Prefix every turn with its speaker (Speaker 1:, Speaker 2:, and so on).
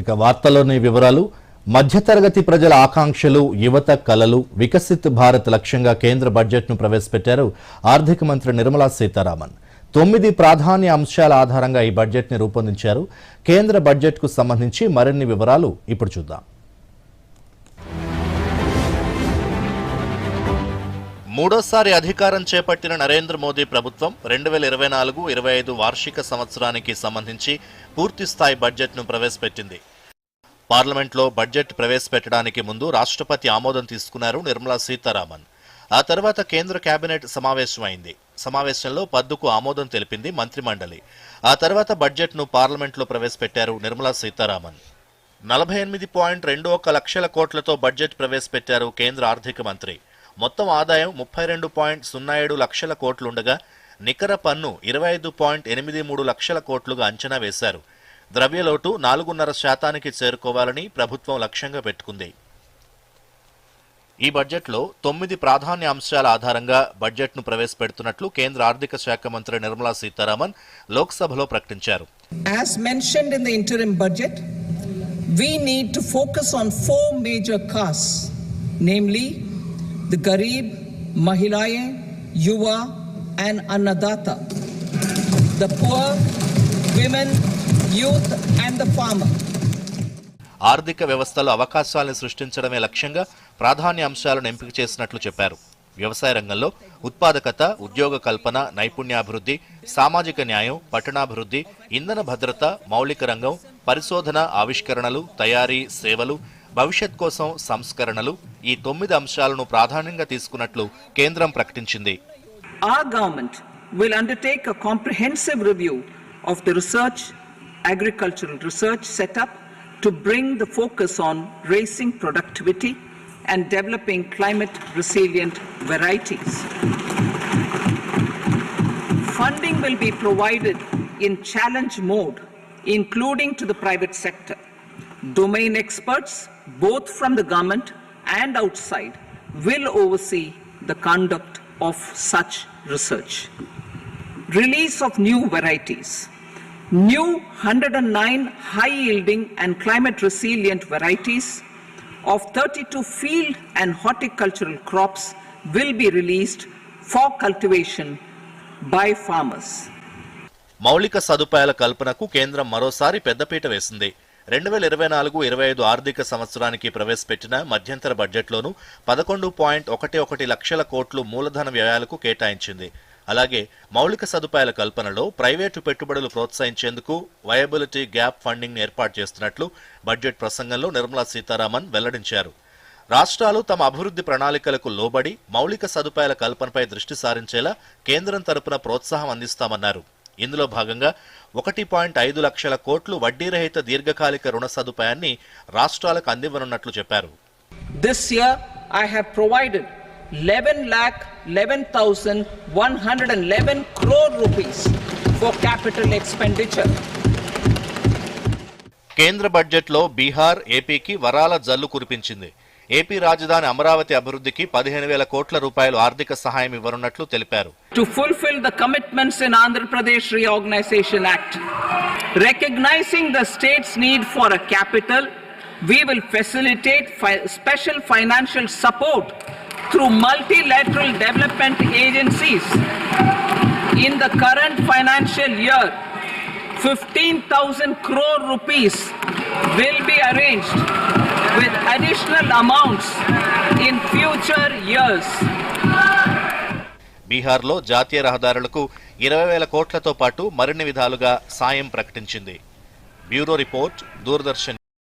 Speaker 1: ఇక వార్తల్లోని వివరాలు. మధ్యతరగతి ప్రజల ఆకాంక్షలు యువత కలలు వికసిత్ భారత్ లక్ష్యంగా కేంద్ర బడ్జెట్ను ప్రవేశపెట్టారు ఆర్థిక మంత్రి నిర్మలా సీతారామన్. తొమ్మిది ప్రాధాన్య అంశాల ఆధారంగా ఈ బడ్జెట్ని రూపొందించారు. కేంద్ర బడ్జెట్కు సంబంధించి మరిన్ని వివరాలు ఇప్పుడు చూద్దాం. మూడోసారి అధికారం చేపట్టిన నరేంద్ర మోదీ ప్రభుత్వం రెండు వేల ఇరవై నాలుగు ఇరవై ఐదు వార్షిక సంవత్సరానికి సంబంధించి పూర్తిస్థాయి బడ్జెట్ను ప్రవేశపెట్టింది. పార్లమెంట్లో బడ్జెట్ ప్రవేశపెట్టడానికి ముందు రాష్ట్రపతి ఆమోదం తీసుకున్నారు నిర్మలా సీతారామన్. ఆ తర్వాత కేంద్ర కేబినెట్ సమావేశమైంది. సమావేశంలో పద్దుకు ఆమోదం తెలిపింది మంత్రిమండలి. ఆ తర్వాత బడ్జెట్ను పార్లమెంట్లో ప్రవేశపెట్టారు నిర్మలా సీతారామన్. నలభై ఎనిమిది పాయింట్ రెండు ఒక లక్షల కోట్లతో బడ్జెట్ ప్రవేశపెట్టారు కేంద్ర ఆర్థిక మంత్రి. మొత్తం ఆదాయం ముప్పై రెండు పాయింట్ సున్నా ఏడు లక్షల కోట్లుండగా నికర పన్ను ఇరవై ఐదు పాయింట్ ఎనిమిది మూడు లక్షల కోట్లుగా అంచనా వేశారు. ద్రవ్యలోటు నాలుగున్నర శాతానికి చేరుకోవాలని ప్రభుత్వం లక్ష్యంగా పెట్టుకుంది. ఈ బడ్జెట్లో తొమ్మిది ప్రాధాన్య అంశాల ఆధారంగా బడ్జెట్ను ప్రవేశపెడుతున్నట్లు కేంద్ర ఆర్థిక శాఖ మంత్రి నిర్మలా సీతారామన్ లోక్సభలో ప్రకటించారు.
Speaker 2: యువ and Annadata the poor women youth, and the farmer.
Speaker 1: ఆర్థిక వ్యవస్థలో అవకాశాలను సృష్టించడమే లక్ష్యంగా ప్రాధాన్య అంశాలను ఎంపిక చేసినట్లు చెప్పారు వ్యవసాయ రంగంలో ఉత్పాదకత ఉద్యోగ కల్పన నైపుణ్యాభివృద్ధి సామాజిక న్యాయం పట్టణాభివృద్ధి ఇంధన భద్రత మౌలిక రంగం పరిశోధన ఆవిష్కరణలు తయారీ సేవలు భవిష్యత్ కోసం సంస్కరణలు ఈ తొమ్మిది అంశాలను ప్రాధాన్యంగా తీసుకున్నట్లు కేంద్రం ప్రకటించింది
Speaker 2: Our government will undertake a comprehensive review of the research, agricultural research setup to bring the focus on raising productivity and developing climate resilient varieties. Funding will be provided in challenge mode, including to the private sector. Domain experts, both from the government and outside, will oversee the conduct of such research. Release of new varieties. New 109 high yielding and climate resilient varieties of 32 field and horticultural crops will be released for cultivation by farmers.
Speaker 1: మౌలిక సదుపాయాల కల్పనకు కేంద్రం మరోసారి పెద్దపీట వేసింది రెండు వేల ఇరవై నాలుగు ఇరవై ఐదు ఆర్థిక సంవత్సరానికి ప్రవేశపెట్టిన మధ్యంతర బడ్జెట్లోనూ పదకొండు పాయింట్ ఒకటి ఒకటి లక్షల కోట్లు మూలధన వ్యయాలకు కేటాయించింది అలాగే మౌలిక సదుపాయాల కల్పనలో ప్రైవేటు పెట్టుబడులు ప్రోత్సహించేందుకు వయబిలిటీ గ్యాప్ ఫండింగ్ ఏర్పాటు చేస్తున్నట్లు బడ్జెట్ ప్రసంగంలో నిర్మలా సీతారామన్ వెల్లడించారు. రాష్ట్రాలు తమ అభివృద్ధి ప్రణాళికలకు లోబడి మౌలిక సదుపాయాల కల్పనపై దృష్టి సారించేలా కేంద్రం తరపున ప్రోత్సాహం అందిస్తామన్నారు. ఇందులో భాగంగా ఒకటి పాయింట్ ఐదు లక్షల కోట్లు వడ్డీరహిత దీర్ఘకాలిక రుణ సదుపాయాన్ని రాష్ట్రాలకు అందివ్వనున్నట్లు చెప్పారు.
Speaker 2: This year I have provided 11 lakh 11,111 crore rupees for capital expenditure.
Speaker 1: కేంద్ర బడ్జెట్లో బీహార్ ఏపీకి వరాల జల్లు కురిపించింది ఏపీ రాజధాని అమరావతి అభివృద్ధికి పదిహేను వేల కోట్ల రూపాయలు ఆర్థిక సహాయం ఇవ్వనున్నట్లు తెలిపారు
Speaker 2: to fulfil commitments in Andhra Pradesh reorganisation act recognising the state's need for capital we will facilitate special financial support through multilateral development agencies. In the current financial year, 15,000 crore rupees will be arranged with additional amounts in future years.
Speaker 1: బీహార్లో జాతీయ రహదారులకు ఇరవై వేల కోట్లతో పాటు మరిన్ని విధాలుగా సాయం ప్రకటించింది బ్యూరో రిపోర్ట్ దూరదర్శన్